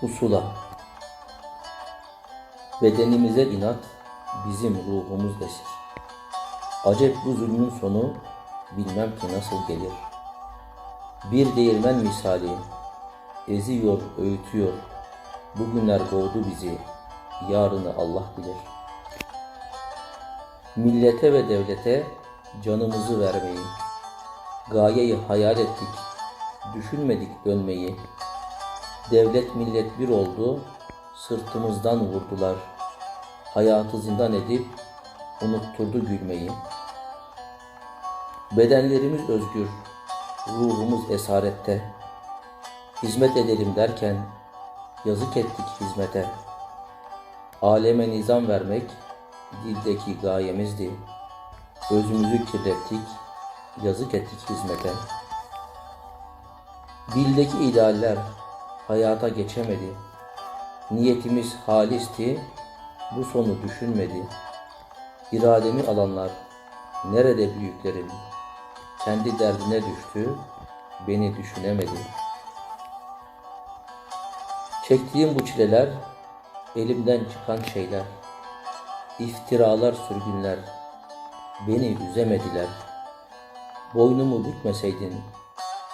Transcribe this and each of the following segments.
Pusula Bedenimize inat, bizim ruhumuz esir. Acep bu zulmün sonu, bilmem ki nasıl gelir. Bir değirmen misali, eziyor, öğütüyor. Bugünler boğdu bizi, yarını Allah bilir. Millete ve devlete canımızı vermeyi, gayeyi hayal ettik, düşünmedik dönmeyi. Devlet millet bir oldu, sırtımızdan vurdular. Hayatı zindan edip unutturdu gülmeyi. Bedenlerimiz özgür, ruhumuz esarette. Hizmet edelim derken yazık ettik hizmete. Aleme nizam vermek dildeki gayemizdi. Özümüzü kirlettik, yazık ettik hizmete. Dildeki idealler hayata geçemedi. Niyetimiz halisti, bu sonu düşünmedi. İrademi alanlar, nerede büyüklerim? Kendi derdine düştü, beni düşünemedi. Çektiğim bu çileler, elimden çıkan şeyler. İftiralar, sürgünler, beni üzemediler. Boynumu bükmeseydin,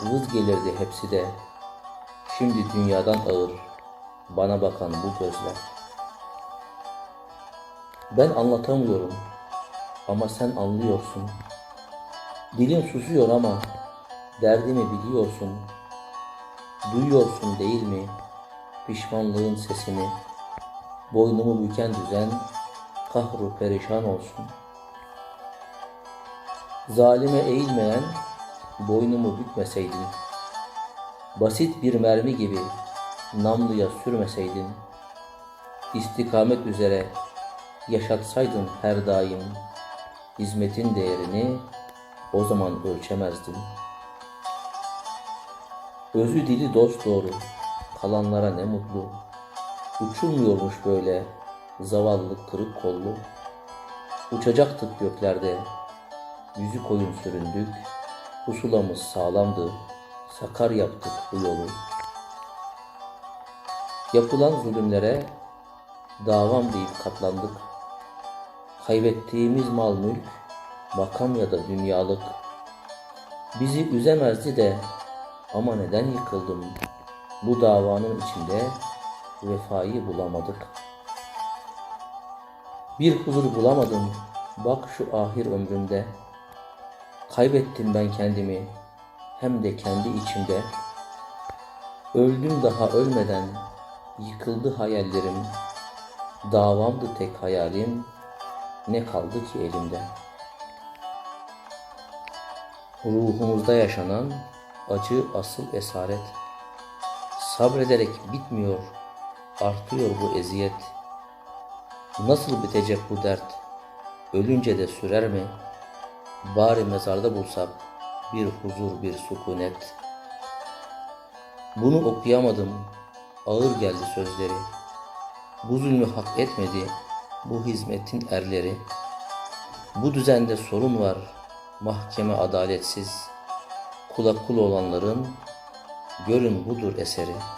vız gelirdi hepsi de. Şimdi dünyadan ağır, bana bakan bu gözler. Ben anlatamıyorum ama sen anlıyorsun. Dilim susuyor ama derdimi biliyorsun. Duyuyorsun değil mi pişmanlığın sesini? Boynumu büken düzen kahru perişan olsun. Zalime eğilmeyen boynumu bükmeseydin. Basit bir mermi gibi namluya sürmeseydin. istikamet üzere yaşatsaydın her daim hizmetin değerini o zaman ölçemezdin. Özü dili dost doğru, kalanlara ne mutlu. Uçulmuyormuş böyle zavallı kırık kollu. Uçacaktık göklerde, yüzü koyun süründük. Pusulamız sağlamdı, sakar yaptık bu yolu. Yapılan zulümlere davam deyip katlandık. Kaybettiğimiz mal mülk, makam ya da dünyalık. Bizi üzemezdi de ama neden yıkıldım? Bu davanın içinde vefayı bulamadık. Bir huzur bulamadım. Bak şu ahir ömrümde. Kaybettim ben kendimi hem de kendi içimde. Öldüm daha ölmeden yıkıldı hayallerim. Davamdı tek hayalim. Ne kaldı ki elimde? Ruhumuzda yaşanan acı asıl esaret. Sabrederek bitmiyor, artıyor bu eziyet. Nasıl bitecek bu dert? Ölünce de sürer mi? Bari mezarda bulsak bir huzur, bir sükunet. Bunu okuyamadım, ağır geldi sözleri. Bu zulmü hak etmedi bu hizmetin erleri. Bu düzende sorun var, mahkeme adaletsiz. Kula kul olanların görün budur eseri.''